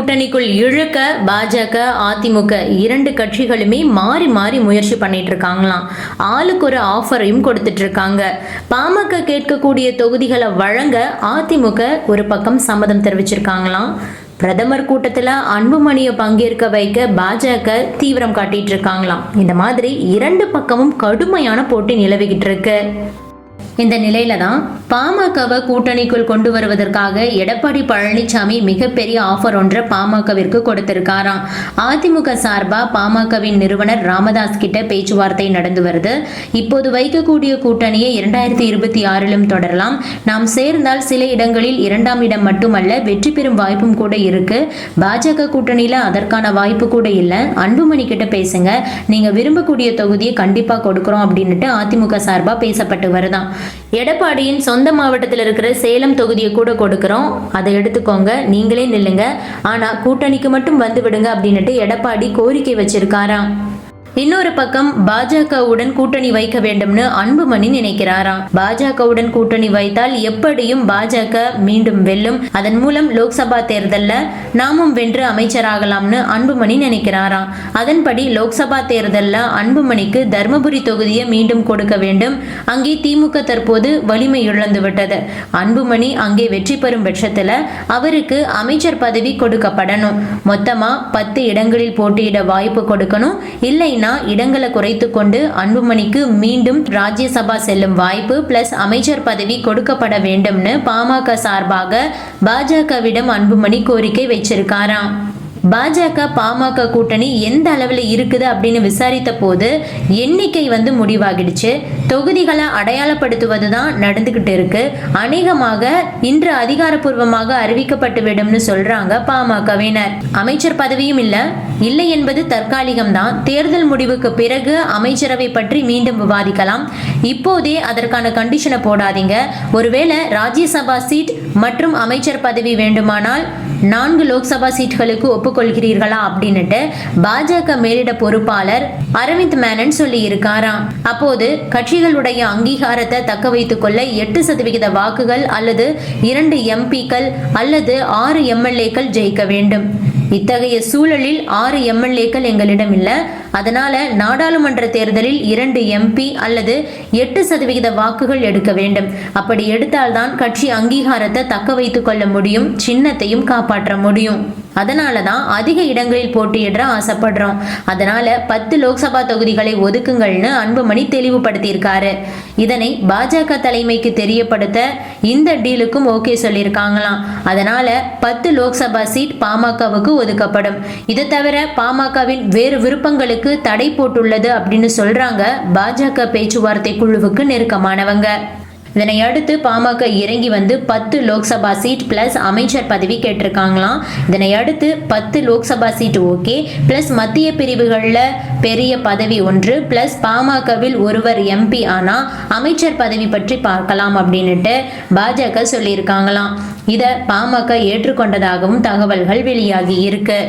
கூட்டணிக்குள் இழுக்க பாஜக அதிமுக இரண்டு கட்சிகளுமே மாறி மாறி முயற்சி பண்ணிட்டு இருக்காங்களாம் ஆளுக்கு ஒரு ஆஃபரையும் கொடுத்துட்டு இருக்காங்க. பாமக கேட்கக்கூடிய தொகுதிகளை வழங்க அதிமுக ஒரு பக்கம் சம்மதம் தெரிவிச்சிருக்காங்களாம் பிரதமர் கூட்டத்தில் அன்புமணியை பங்கேற்க வைக்க பாஜக தீவிரம் காட்டிட்டு இருக்காங்களாம் இந்த மாதிரி இரண்டு பக்கமும் கடுமையான போட்டி நிலவிக்கிட்டு இருக்கு. இந்த நிலையில தான் பாமகவை கூட்டணிக்குள் கொண்டு வருவதற்காக எடப்பாடி பழனிசாமி மிகப்பெரிய ஆஃபர் ஒன்றை பாமகவிற்கு கொடுத்திருக்காராம். அதிமுக சார்பா பாமகவின் நிறுவனர் ராமதாஸ் கிட்ட பேச்சுவார்த்தை நடந்து வருது. இப்போது வைக்கக்கூடிய கூட்டணியை இரண்டாயிரத்தி இருபத்தி ஆறிலும் தொடரலாம். நாம் சேர்ந்தால் சில இடங்களில் இரண்டாம் இடம் மட்டுமல்ல வெற்றி பெறும் வாய்ப்பும் கூட இருக்கு. பாஜக கூட்டணியில அதற்கான வாய்ப்பு கூட இல்லை. அன்புமணி கிட்ட பேசுங்க. நீங்க விரும்பக்கூடிய தொகுதியை கண்டிப்பா கொடுக்குறோம் அப்படின்னுட்டு அதிமுக சார்பா பேசப்பட்டு வருதாம். எடப்பாடியின் சொந்த மாவட்டத்தில் இருக்கிற சேலம் தொகுதியை கூட கொடுக்குறோம். அதை எடுத்துக்கோங்க. நீங்களே நில்லுங்க. ஆனா கூட்டணிக்கு மட்டும் வந்து விடுங்க அப்படின்னுட்டு எடப்பாடி கோரிக்கை வச்சிருக்காராம். இன்னொரு பக்கம் பாஜகவுடன் கூட்டணி வைக்க வேண்டும்னு அன்புமணி நினைக்கிறாராம் பாஜகவுடன் கூட்டணி வைத்தால் எப்படியும் பாஜக மீண்டும் வெல்லும். அதன் மூலம் லோக்சபா தேர்தல்ல நாமும் வென்று அமைச்சராகலாம்னு அன்புமணி நினைக்கிறாராம் அதன்படி லோக்சபா தேர்தல்ல அன்புமணிக்கு தர்மபுரி தொகுதியை மீண்டும் கொடுக்க வேண்டும். அங்கே திமுக தற்போது வலிமை இழந்து விட்டது அன்புமணி அங்கே வெற்றி பெறும் பட்சத்துல அவருக்கு அமைச்சர் பதவி கொடுக்கப்படணும். மொத்தமா பத்து இடங்களில் போட்டியிட வாய்ப்பு கொடுக்கணும். இல்லை இல்லைன்னா இடங்களை குறைத்து கொண்டு அன்புமணிக்கு மீண்டும் ராஜ்யசபா செல்லும் வாய்ப்பு பிளஸ் அமைச்சர் பதவி கொடுக்கப்பட வேண்டும்னு பாமக சார்பாக பாஜகவிடம் அன்புமணி கோரிக்கை வச்சிருக்காராம். பாஜக பாமக கூட்டணி எந்த அளவில் இருக்குது அப்படின்னு விசாரித்த போது எண்ணிக்கை வந்து முடிவாகிடுச்சு. தொகுதிகளை அடையாளப்படுத்துவது தான் நடந்துக்கிட்டு இருக்கு. அநேகமாக இன்று அதிகாரப்பூர்வமாக அறிவிக்கப்பட்டு விடும்னு சொல்றாங்க பாமகவினர். அமைச்சர் பதவியும் இல்லை. இல்லை என்பது தற்காலிகம்தான். தேர்தல் முடிவுக்கு பிறகு அமைச்சரவை பற்றி மீண்டும் விவாதிக்கலாம். இப்போதே அதற்கான கண்டிஷனை போடாதீங்க. ஒருவேளை ராஜ்யசபா சீட் மற்றும் அமைச்சர் பதவி வேண்டுமானால் நான்கு லோக்சபா சீட்களுக்கு ஒப்புக்கொள்கிறீர்களா அப்படின்னுட்டு பாஜக மேலிட பொறுப்பாளர் அரவிந்த் மேனன் சொல்லி இருக்காராம் அப்போது கட்சிகளுடைய அங்கீகாரத்தை தக்க வைத்துக் கொள்ள எட்டு சதவிகித வாக்குகள் அல்லது இரண்டு எம்பிக்கள் அல்லது ஆறு எம்எல்ஏக்கள் ஜெயிக்க வேண்டும். இத்தகைய சூழலில் ஆறு எம்எல்ஏக்கள் எங்களிடம் இல்லை. அதனால நாடாளுமன்ற தேர்தலில் இரண்டு எம்பி அல்லது எட்டு சதவிகித வாக்குகள் எடுக்க வேண்டும். அப்படி எடுத்தால்தான் கட்சி அங்கீகாரத்தை தக்க வைத்துக் கொள்ள முடியும் சின்னத்தையும் காப்பாற்ற முடியும். அதனால தான் அதிக இடங்களில் போட்டியிட ஆசைப்படுறோம். அதனால பத்து லோக்சபா தொகுதிகளை ஒதுக்குங்கள்னு அன்புமணி தெளிவுபடுத்தியிருக்காரு. இதனை பாஜக தலைமைக்கு தெரியப்படுத்த இந்த டீலுக்கும் ஓகே சொல்லியிருக்காங்களாம். அதனால பத்து லோக்சபா சீட் பாமகவுக்கு ஒதுக்கப்படும். இது தவிர பாமகவின் வேறு விருப்பங்களுக்கு தடை போட்டுள்ளது அப்படின்னு சொல்றாங்க பாஜக பேச்சுவார்த்தை குழுவுக்கு நெருக்கமானவங்க. இதனை அடுத்து பாமக இறங்கி வந்து பத்து லோக்சபா சீட் பிளஸ் அமைச்சர் பதவி கேட்டிருக்காங்களாம். இதனை அடுத்து பத்து லோக்சபா சீட் ஓகே. பிளஸ் மத்திய பிரிவுகளில் பெரிய பதவி ஒன்று. பிளஸ் பாமகவில் ஒருவர் எம்பி ஆனால் அமைச்சர் பதவி பற்றி பார்க்கலாம் அப்படின்னுட்டு பாஜக சொல்லியிருக்காங்களாம். இதை பாமக ஏற்றுக்கொண்டதாகவும் தகவல்கள் வெளியாகி இருக்கு.